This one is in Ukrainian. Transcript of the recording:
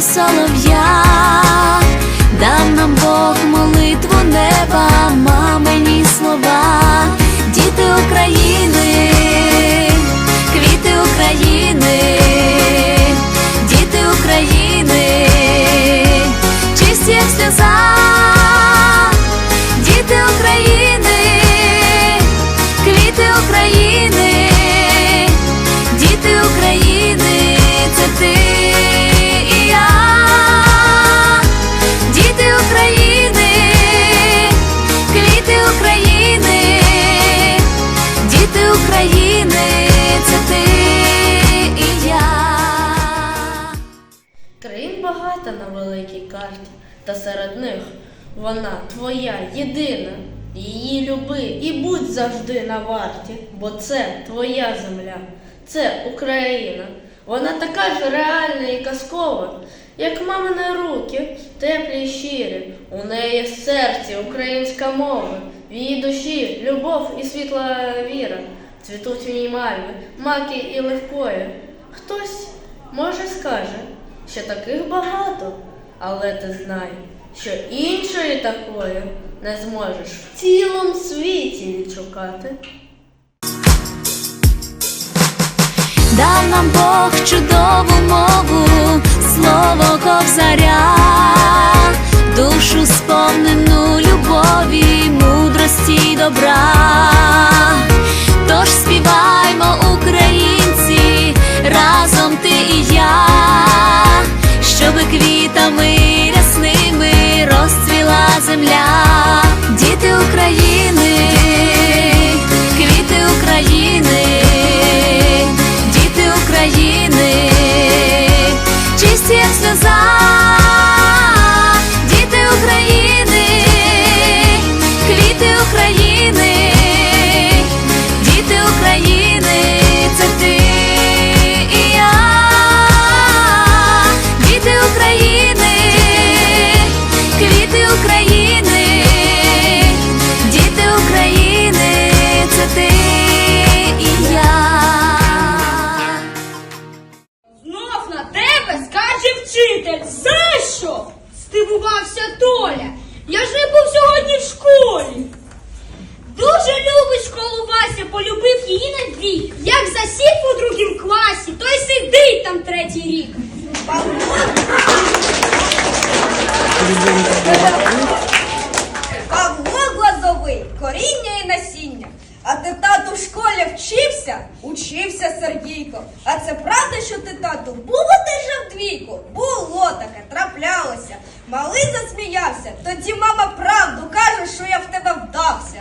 солов'я. Великій карті, та серед них вона твоя єдина. Її люби і будь завжди на варті, бо це твоя земля, це Україна. Вона така ж реальна і казкова, як мамини руки, теплі й щирі. У неї в серці українська мова, в її душі любов і світла віра. Цвітуть в ній мальви, маки і легкої. Хтось може скаже, що таких багато, але ти знай, що іншої такої не зможеш в цілому світі відшукати. Дав нам Бог чудову мову, слово ковзаря, душу сповнену земля, діти України, вчитель. За що? Здивувався Толя. Я ж не був сьогодні в школі. Дуже любить школу Вася, полюбив її на дві. Як засів у другім класі, то й сидить там третій рік. Павло Глазовий, коріння і насіння. А ти тату в школі вчився? Учився Сергійко. А це правда, що ти тату був одержав двійку? Було таке, траплялося. Малий засміявся. Тоді мама правду каже, що я в тебе вдався.